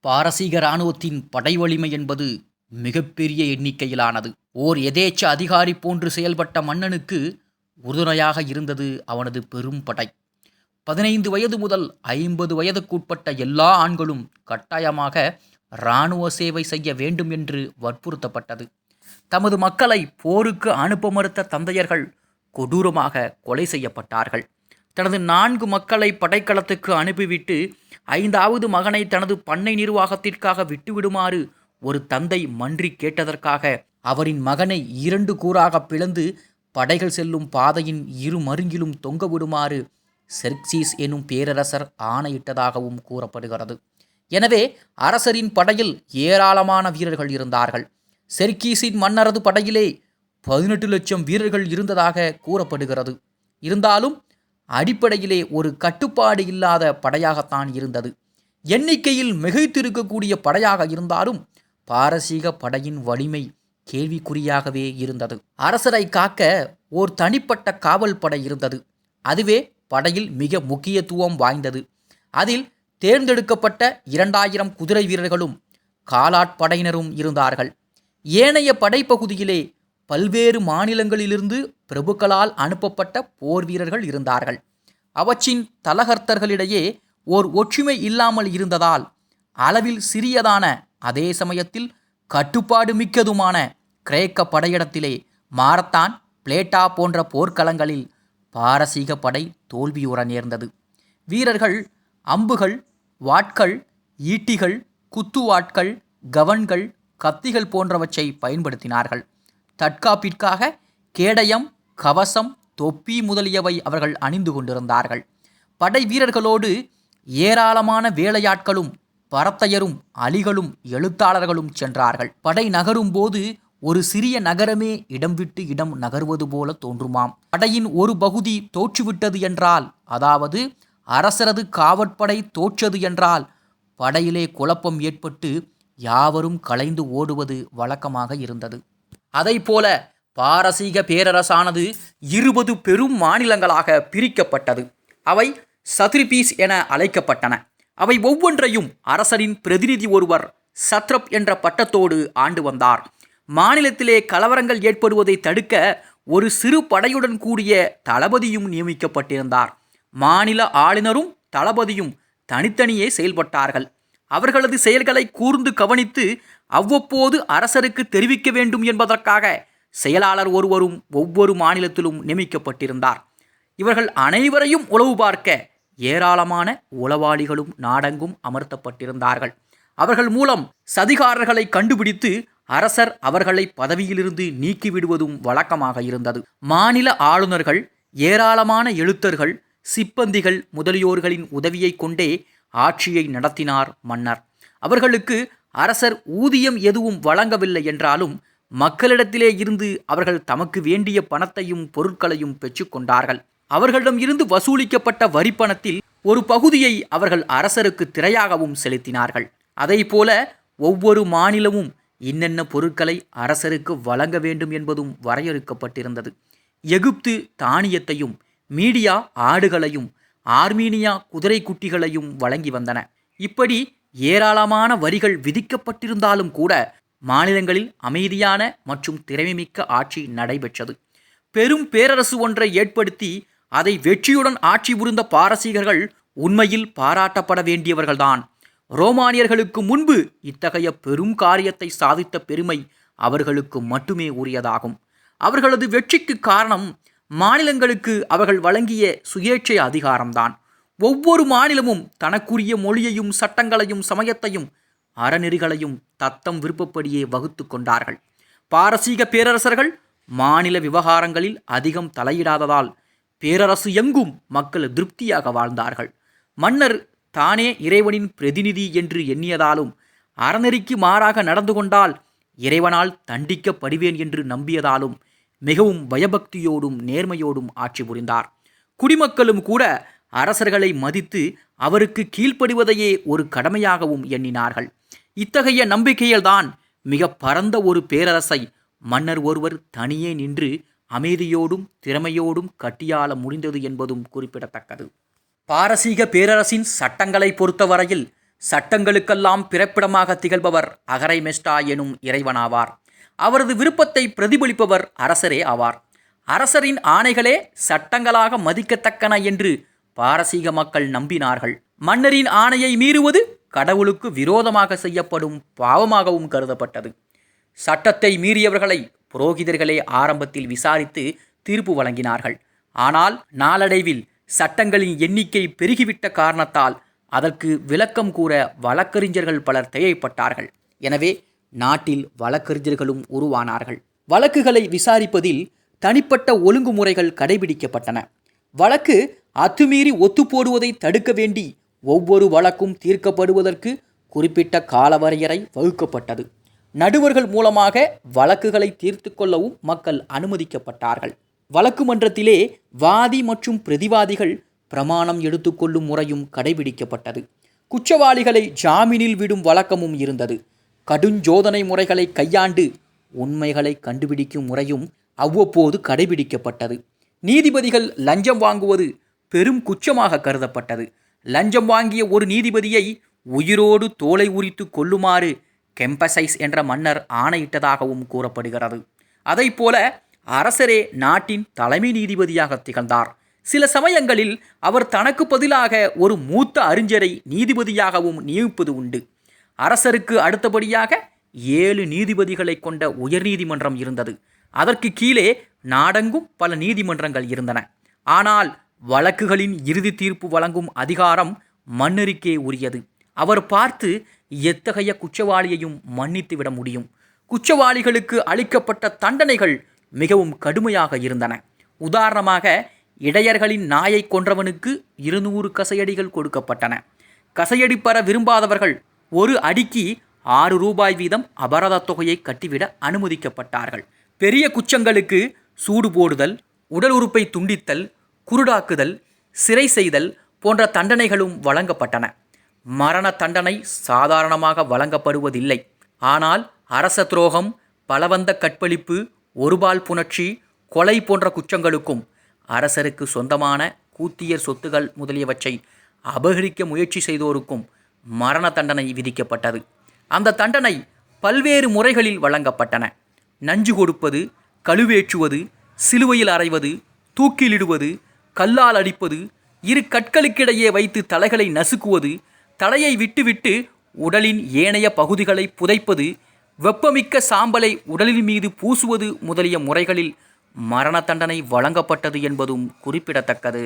பாரசீக இராணுவத்தின் படை வலிமை என்பது மிகப்பெரிய எண்ணிக்கையிலானது. ஓர் எதேச்ச அதிகாரி போன்று செயல்பட்ட மன்னனுக்கு உறுதுணையாக இருந்தது அவனது பெரும் படை. பதினைந்து வயது முதல் ஐம்பது வயதுக்குட்பட்ட எல்லா ஆண்களும் கட்டாயமாக இராணுவ சேவை செய்ய வேண்டும் என்று வற்புறுத்தப்பட்டது. தமது மக்களை போருக்கு அனுப்ப மறுத்த தந்தையர்கள் கொடூரமாக கொலை செய்யப்பட்டார்கள். தனது நான்கு மக்களை படைக்களத்துக்கு அனுப்பிவிட்டு ஐந்தாவது மகனை தனது பண்ணை நிர்வாகத்திற்காக விட்டுவிடுமாறு ஒரு தந்தை மன்றி கேட்டதற்காக அவரின் மகனை இரண்டு கூறாக பிளந்து படைகள் செல்லும் பாதையின் இரு மருங்கிலும் தொங்க விடுமாறு செர்க்சீஸ் எனும் பேரரசர் ஆணையிட்டதாகவும் கூறப்படுகிறது. எனவே அரசரின் படையில் ஏராளமான வீரர்கள் இருந்தார்கள். செர்கீஸின் மன்னரது படையிலே பதினெட்டு லட்சம் வீரர்கள் இருந்ததாக கூறப்படுகிறது. இருந்தாலும் அடிப்படையிலே ஒரு கட்டுப்பாடு இல்லாத படையாகத்தான் இருந்தது. எண்ணிக்கையில் மிகைத்திருக்கக்கூடிய படையாக இருந்தாலும் பாரசீக படையின் வலிமை கேள்விக்குறியாகவே இருந்தது. அரசரை காக்க ஓர் தனிப்பட்ட காவல் படை இருந்தது. அதுவே படையில் மிக முக்கியத்துவம் வாய்ந்தது. அதில் தேர்ந்தெடுக்கப்பட்ட இரண்டாயிரம் குதிரை வீரர்களும் காலாட்படையினரும் இருந்தார்கள். ஏனைய படைப்பகுதியிலே பல்வேறு மாநிலங்களிலிருந்து பிரபுக்களால் அனுப்பப்பட்ட போர் வீரர்கள் இருந்தார்கள். அவற்றின் தலகர்த்தர்களிடையே ஓர் ஒற்றுமை இல்லாமல் இருந்ததால் அளவில் சிறியதான அதே சமயத்தில் கட்டுப்பாடு மிக்கதுமான கிரேக்க படையிடத்திலே மாரத்தான் பிளேட்டா போன்ற போர்க்களங்களில் பாரசீக படை தோல்வியுற நேர்ந்தது. வீரர்கள் அம்புகள் வாட்கள் ஈட்டிகள் குத்துவாட்கள் கவன்கள் கத்திகள் போன்றவற்றை பயன்படுத்தினார்கள். தற்காப்பிற்காக கேடயம் கவசம் தொப்பி முதலியவை அவர்கள் அணிந்து கொண்டிருந்தார்கள். படை வீரர்களோடு ஏராளமான வேலையாட்களும் பரத்தையரும் அலிகளும் எழுத்தாளர்களும் சென்றார்கள். படை நகரும் போது ஒரு சிறிய நகரமே இடம் விட்டு இடம் நகர்வது போல தோன்றுமாம். படையின் ஒரு பகுதி தோற்றுவிட்டது என்றால் அதாவது அரசரது காவற்படை தோற்றது என்றால் படையிலே குழப்பம் ஏற்பட்டு யாவரும் கலைந்து ஓடுவது வழக்கமாக இருந்தது. அதைப்போல பாரசீக பேரரசானது இருபது பெரும் மாநிலங்களாக பிரிக்கப்பட்டது. அவை சத்ரிபீஸ் என அழைக்கப்பட்டன. அவை ஒவ்வொன்றையும் அரசரின் பிரதிநிதி ஒருவர் சத்ரப் என்ற பட்டத்தோடு ஆண்டு வந்தார். மாநிலத்திலே கலவரங்கள் ஏற்படுவதை தடுக்க ஒரு சிறு படையுடன் கூடிய தளபதியும் நியமிக்கப்பட்டிருந்தார். மாநில ஆளுநரும் தளபதியும் தனித்தனியே செயல்பட்டார்கள். அவர்களது செயல்களை கூர்ந்து கவனித்து அவ்வப்போது அரசருக்கு தெரிவிக்க வேண்டும் என்பதற்காக செயலாளர் ஒருவரும் ஒவ்வொரு மாநிலத்திலும் நியமிக்கப்பட்டிருந்தார். இவர்கள் அனைவரையும் உளவு பார்க்க ஏராளமான உளவாளிகளும் நாடெங்கும் அமர்த்தப்பட்டிருந்தார்கள். அவர்கள் மூலம் சதிகாரர்களை கண்டுபிடித்து அரசர் அவர்களை பதவியிலிருந்து நீக்கிவிடுவதும் வழக்கமாக இருந்தது. மாநில ஆளுநர்கள் ஏராளமான எழுத்தர்கள் சிப்பந்திகள் முதலியோர்களின் உதவியை கொண்டே ஆட்சியை நடத்தினார் மன்னர். அவர்களுக்கு அரசர் ஊதியம் எதுவும் வழங்கவில்லை என்றாலும் மக்களிடத்திலே இருந்து அவர்கள் தமக்கு வேண்டிய பணத்தையும் பொருட்களையும் பெற்றுக்கொண்டார்கள் அவர்களிடம் இருந்து வசூலிக்கப்பட்ட வரிப்பணத்தில் ஒரு பகுதியை அவர்கள் அரசருக்கு திரையாகவும் செலுத்தினார்கள். அதைப்போல ஒவ்வொரு மாநிலமும் இன்னென்ன பொருட்களை அரசருக்கு வழங்க வேண்டும் என்பதும் வரையறுக்கப்பட்டிருந்தது. எகிப்து தானியத்தையும் மீடியா ஆடுகளையும் ஆர்மீனியா குதிரை குட்டிகளையும் வழங்கி வந்தன. இப்படி ஏராளமான வரிகள் விதிக்கப்பட்டிருந்தாலும் கூட மாநிலங்களில் அமைதியான மற்றும் திறமைமிக்க ஆட்சி நடைபெற்றது. பெரும் பேரரசு ஒன்றை ஏற்படுத்தி அதை வெற்றியுடன் ஆட்சி புரிந்த பாரசீகர்கள் உண்மையில் பாராட்டப்பட வேண்டியவர்கள்தான். ரோமானியர்களுக்கு முன்பு இத்தகைய பெரும் காரியத்தை சாதித்த பெருமை அவர்களுக்கு மட்டுமே உரியதாகும். அவர்களது வெற்றிக்கு காரணம் மாநிலங்களுக்கு அவர்கள் வழங்கிய சுயேட்சை அதிகாரம்தான். ஒவ்வொரு மாநிலமும் தனக்குரிய மொழியையும் சட்டங்களையும் சமயத்தையும் அறநெறிகளையும் தத்தம் விருப்பப்படியே வகுத்து கொண்டார்கள். பாரசீக பேரரசர்கள் மாநில விவகாரங்களில் அதிகம் தலையிடாததால் பேரரசு எங்கும் மக்கள் திருப்தியாக வாழ்ந்தார்கள். மன்னர் தானே இறைவனின் பிரதிநிதி என்று எண்ணியதாலும் அறநெறிக்கு மாறாக நடந்து கொண்டால் இறைவனால் தண்டிக்கப்படுவேன் என்று நம்பியதாலும் மிகவும் பயபக்தியோடும் நேர்மையோடும் ஆட்சி புரிந்தார். குடிமக்களும் கூட அரசர்களை மதித்து அவருக்கு கீழ்ப்படிவதையே ஒரு கடமையாகவும் எண்ணினார்கள். இத்தகைய நம்பிக்கையில்தான் மிக பரந்த ஒரு பேரரசை மன்னர் ஒருவர் தனியே நின்று அமைதியோடும் திறமையோடும் கட்டியாள முடிந்தது என்பதும் குறிப்பிடத்தக்கது. பாரசீக பேரரசின் சட்டங்களை பொறுத்தவரையில் சட்டங்களுக்கெல்லாம் பிறப்பிடமாக திகழ்பவர் அகரை மெஸ்டா எனும் இறைவனாவார். அவரது விருப்பத்தை பிரதிபலிப்பவர் அரசரே ஆவார். அரசரின் ஆணைகளே சட்டங்களாக மதிக்கத்தக்கன என்று பாரசீக மக்கள் நம்பினார்கள். மன்னரின் ஆணையை மீறுவது கடவுளுக்கு விரோதமாக செய்யப்படும் பாவமாகவும் கருதப்பட்டது. சட்டத்தை மீறியவர்களை புரோகிதர்களே ஆரம்பத்தில் விசாரித்து தீர்ப்பு வழங்கினார்கள். ஆனால் நாளடைவில் சட்டங்களின் எண்ணிக்கை பெருகிவிட்ட காரணத்தால் அதற்கு விளக்கம் கூற வழக்கறிஞர்கள் பலர் தேவைப்பட்டார்கள் எனவே நாட்டில் வழக்கறிஞர்களும் உருவானார்கள். வழக்குகளை விசாரிப்பதில் தனிப்பட்ட ஒழுங்குமுறைகள் கடைபிடிக்கப்பட்டன. வழக்கு அத்துமீறி ஒத்துப்போடுவதை தடுக்க வேண்டி ஒவ்வொரு வழக்கும் தீர்க்கப்படுவதற்கு குறிப்பிட்ட காலவரையறை வகுக்கப்பட்டது. நடுவர்கள் மூலமாக வழக்குகளை தீர்த்து கொள்ளவும் மக்கள் அனுமதிக்கப்பட்டார்கள். வழக்கு மன்றத்திலே வாதி மற்றும் பிரதிவாதிகள் பிரமாணம் எடுத்துக்கொள்ளும் முறையும் கடைபிடிக்கப்பட்டது. குற்றவாளிகளை ஜாமீனில் விடும் வழக்கமும் இருந்தது. கடுஞ்சோதனை முறைகளை கையாண்டு உண்மைகளை கண்டுபிடிக்கும் முறையும் அவ்வப்போது கடைபிடிக்கப்பட்டது. நீதிபதிகள் லஞ்சம் வாங்குவது பெரும் குற்றமாக கருதப்பட்டது. லஞ்சம் வாங்கிய ஒரு நீதிபதியை உயிரோடு தோலை உரித்து கொள்ளுமாறு கெம்பசைஸ் என்ற மன்னர் ஆணையிட்டதாகவும் கூறப்படுகிறது. அதைப்போல அரசரே நாட்டின் தலைமை நீதிபதியாக திகழ்ந்தார். சில சமயங்களில் அவர் தனக்கு பதிலாக ஒரு மூத்த அறிஞரை நீதிபதியாகவும் நியமிப்பது உண்டு. அரசருக்கு அடுத்தபடியாக ஏழு நீதிபதிகளை கொண்ட உயர்நீதிமன்றம் இருந்தது. அதற்கு கீழே நாடெங்கும் பல நீதிமன்றங்கள் இருந்தன. ஆனால் வழக்குகளின் இறுதி தீர்ப்பு வழங்கும் அதிகாரம் மன்னருக்கே உரியது. அவர் பார்த்து எத்தகைய குற்றவாளியையும் மன்னித்து விட முடியும். குற்றவாளிகளுக்கு அளிக்கப்பட்ட தண்டனைகள் மிகவும் கடுமையாக இருந்தன. உதாரணமாக இடையர்களின் நாயை கொன்றவனுக்கு இருநூறு கசையடிகள் கொடுக்கப்பட்டன. கசையடி பெற விரும்பாதவர்கள் ஒரு அடிக்கு ஆறு ரூபாய் வீதம் அபராதத் தொகையை கட்டிவிட அனுமதிக்கப்பட்டார்கள். பெரிய குற்றங்களுக்கு சூடு போடுதல் உடல் உறுப்பை துண்டித்தல் குருடாக்குதல் சிறை செய்தல் போன்ற தண்டனைகளும் வழங்கப்பட்டன. மரண தண்டனை சாதாரணமாக வழங்கப்படுவதில்லை. ஆனால் அரச துரோகம் பலவந்த கற்பழிப்பு ஒருபால் புணர்ச்சி கொலை போன்ற குற்றங்களுக்கும் அரசருக்கு சொந்தமான கூத்தியர் சொத்துகள் முதலியவற்றை அபகரிக்க முயற்சி செய்தோருக்கும் மரண தண்டனை விதிக்கப்பட்டது. அந்த தண்டனை பல்வேறு முறைகளில் வழங்கப்பட்டன. நஞ்சு கொடுப்பது கழுவேற்றுவது சிலுவையில் அறைவது தூக்கிலிடுவது கல்லால் அடிப்பது இரு கற்களுக்கிடையே வைத்து தலைகளை நசுக்குவது தலையை விட்டுவிட்டு உடலின் ஏனைய பகுதிகளை புதைப்பது வெப்பமிக்க சாம்பலை உடலின் மீது பூசுவது முதலிய முறைகளில் மரண தண்டனை வழங்கப்பட்டது என்பதும் குறிப்பிடத்தக்கது.